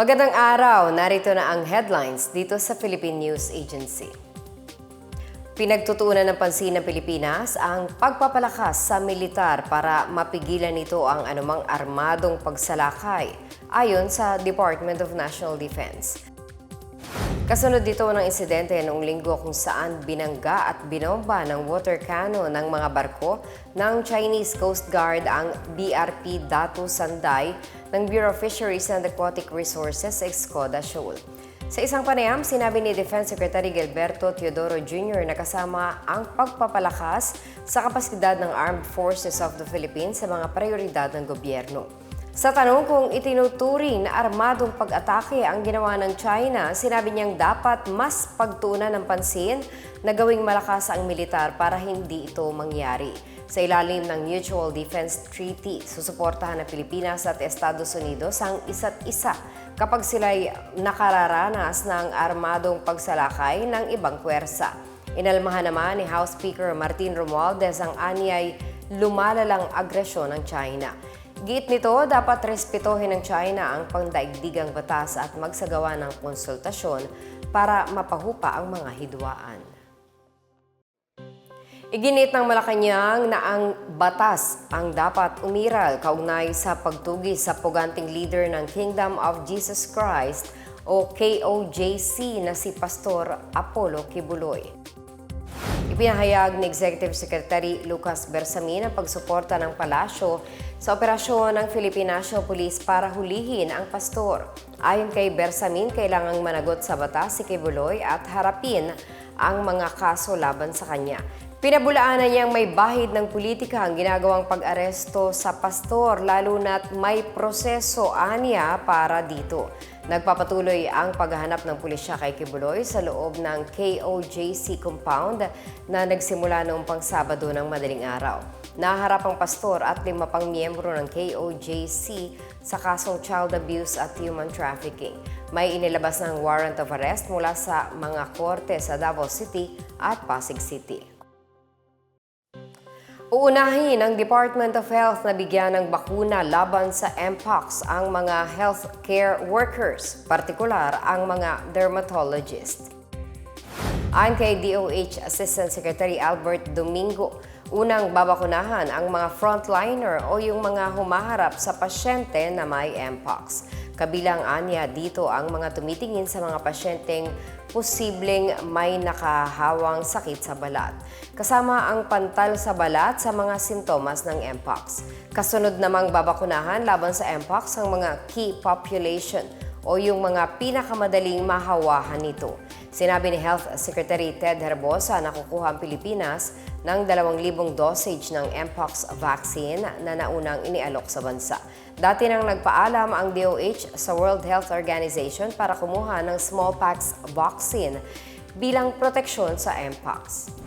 Magandang araw, narito na ang headlines dito sa Philippine News Agency. Pinagtutuunan ng pansin ng Pilipinas ang pagpapalakas sa militar para mapigilan nito ang anumang armadong pagsalakay ayon sa Department of National Defense. Kasunod dito ng insidente noong linggo kung saan binangga at binomba ng water cannon ng mga barko ng Chinese Coast Guard ang BRP Datu Sanday ng Bureau of Fisheries and Aquatic Resources sa Escoda Shoal. Sa isang panayam, sinabi ni Defense Secretary Gilberto Teodoro Jr. na kasama ang pagpapalakas sa kapasidad ng Armed Forces of the Philippines sa mga prioridad ng gobyerno. Sa tanong kung itinuturing na armadong pag-atake ang ginawa ng China, sinabi niyang dapat mas pagtuunan ng pansin na gawing malakas ang militar para hindi ito mangyari. Sa ilalim ng Mutual Defense Treaty, susuportahan ng Pilipinas at Estados Unidos ang isa't isa kapag sila'y nakararanas ng armadong pagsalakay ng ibang puwersa. Inalmahan naman ni House Speaker Martin Romualdez ang anyay lumalalang agresyon ng China. Git nito, dapat respetohin ng China ang pangdaigdigang batas at magsagawa ng konsultasyon para mapahupa ang mga hidwaan. Iginit ng Malacanang na ang batas ang dapat umiral kaugnay sa pagtugi sa puganting leader ng Kingdom of Jesus Christ o KOJC na si Pastor Apollo Kibuloy. Ipinahayag ni Executive Secretary Lucas Bersamin ang pagsuporta ng palasyo sa operasyon ng Philippine National Police para hulihin ang pastor. Ayon kay Bersamin, kailangang managot sa batas si Kibuloy at harapin ang mga kaso laban sa kanya. Pinabulaanan niyang may bahid ng politika ang ginagawang pag-aresto sa pastor lalo na't may proseso aniya para dito. Nagpapatuloy ang paghahanap ng pulisya kay Kibuloy sa loob ng KOJC compound na nagsimula noong pang Sabado ng madaling araw. Naharap ang pastor at lima pang miyembro ng KOJC sa kasong child abuse at human trafficking. May inilabas ng warrant of arrest mula sa mga korte sa Davao City at Pasig City. Uunahin ng Department of Health na bigyan ng bakuna laban sa Mpox ang mga healthcare workers, partikular ang mga dermatologist. Ayon kay DOH Assistant Secretary Albert Domingo, unang babakunahan ang mga frontliner o yung mga humaharap sa pasyente na may Mpox. Kabilang anya dito ang mga tumitingin sa mga pasyenteng posibleng may nakahawang sakit sa balat. Kasama ang pantal sa balat sa mga sintomas ng Mpox. Kasunod namang babakunahan laban sa Mpox ang mga key population o yung mga pinakamadaling mahawahan nito. Sinabi ni Health Secretary Ted Herbosa na kukuha ang Pilipinas ng 2,000 dosage ng Mpox vaccine na naunang inialok sa bansa. Dati nang nagpaalam ang DOH sa World Health Organization para kumuha ng smallpox vaccine bilang proteksyon sa Mpox.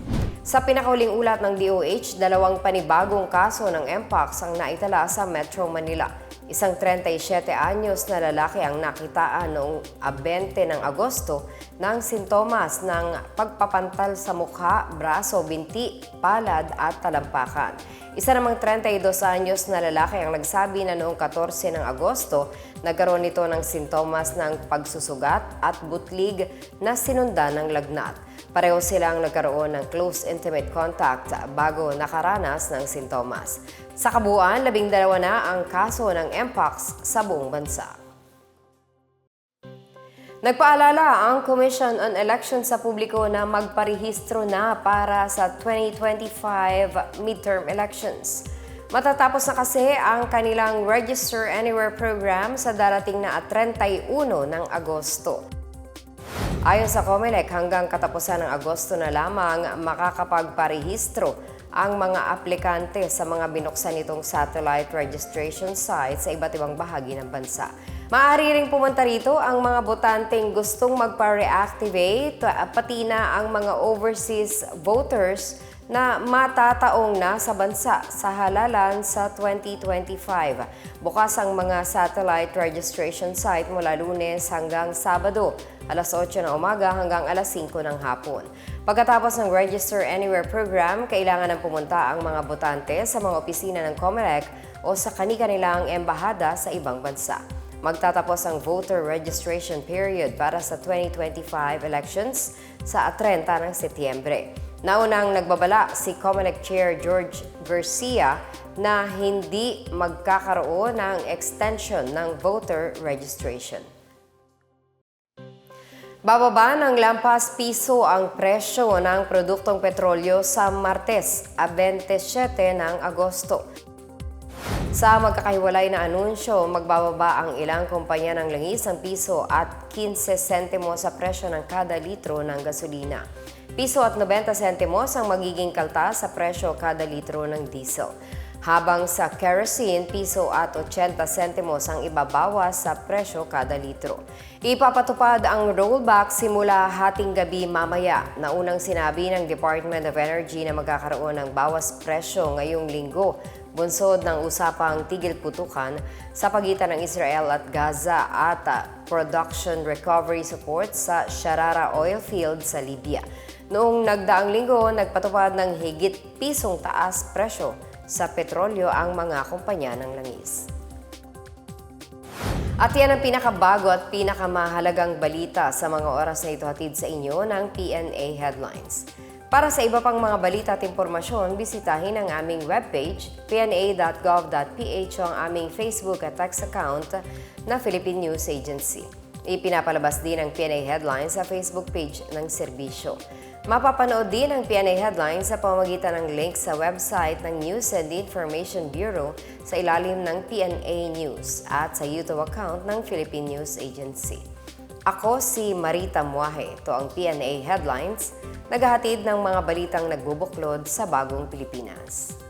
Sa pinakauling ulat ng DOH, dalawang panibagong kaso ng Mpox ang naitala sa Metro Manila. Isang 37 anyos na lalaki ang nakitaan noong 20 ng Agosto ng sintomas ng pagpapantal sa mukha, braso, binti, palad at talampakan. Isa namang 32 anyos na lalaki ang nagsabi na noong 14 ng Agosto, nagkaroon nito ng sintomas ng pagsusugat at butlig na sinundan ng lagnat. Pareho silang nagkaroon ng close intimate contact bago nakaranas ng sintomas. Sa kabuuan, labing dalawa na ang kaso ng Mpox sa buong bansa. Nagpaalala ang Commission on Elections sa publiko na magparehistro na para sa 2025 midterm elections. Matatapos na kasi ang kanilang Register Anywhere program sa darating na 31 ng Agosto. Ayon sa COMELEC, hanggang katapusan ng Agosto na lamang makakapagparehistro ang mga aplikante sa mga binuksan nitong satellite registration sites sa iba't ibang bahagi ng bansa. Maaari ring pumunta rito ang mga botanteng gustong magpa-reactivate, pati na ang mga overseas voters na matataong na sa bansa sa halalan sa 2025. Bukas ang mga satellite registration site mula lunes hanggang sabado, alas 8 ng umaga hanggang alas 5 ng hapon. Pagkatapos ng Register Anywhere program, kailangan ng pumunta ang mga botante sa mga opisina ng COMELEC o sa kani-kanilang embahada sa ibang bansa. magtatapos ang voter registration period para sa 2025 elections sa 30 ng Setyembre. Naunang nagbabala si COMELEC Chair George Garcia na hindi magkakaroon ng extension ng voter registration. Bababa ng lampas piso ang presyo ng produktong petrolyo sa Martes, a 27 ng Agosto. Sa magkakahiwalay na anunsyo, magbababa ang ilang kumpanya ng langis ng piso at 15 sentimo sa presyo ng kada litro ng gasolina. Piso at 90 sentimos ang magiging kaltas sa presyo kada litro ng diesel. Habang sa kerosene, piso at 80 sentimos ang ibabawas sa presyo kada litro. Ipapatupad ang rollback simula hating gabi mamaya na unang sinabi ng Department of Energy na magkakaroon ng bawas presyo ngayong linggo bunsod ng usapang tigil putukan sa pagitan ng Israel at Gaza at production recovery support sa Sharara oil field sa Libya. Noong nagdaang linggo, nagpatupad ng higit pisong taas presyo sa petrolyo ang mga kumpanya ng langis. At yan ang pinakabago at pinakamahalagang balita sa mga oras na ito hatid sa inyo ng PNA Headlines. Para sa iba pang mga balita at impormasyon, bisitahin ang aming webpage, pna.gov.ph o ang aming Facebook at text account na Philippine News Agency. Ipinapalabas din ang PNA Headlines sa Facebook page ng serbisyo. Mapapanood din ang PNA Headlines sa pamamagitan ng link sa website ng News and Information Bureau sa ilalim ng PNA News at sa YouTube account ng Philippine News Agency. Ako si Marita Muahe. Ito ang PNA Headlines, naghahatid ng mga balitang nagbubuklod sa bagong Pilipinas.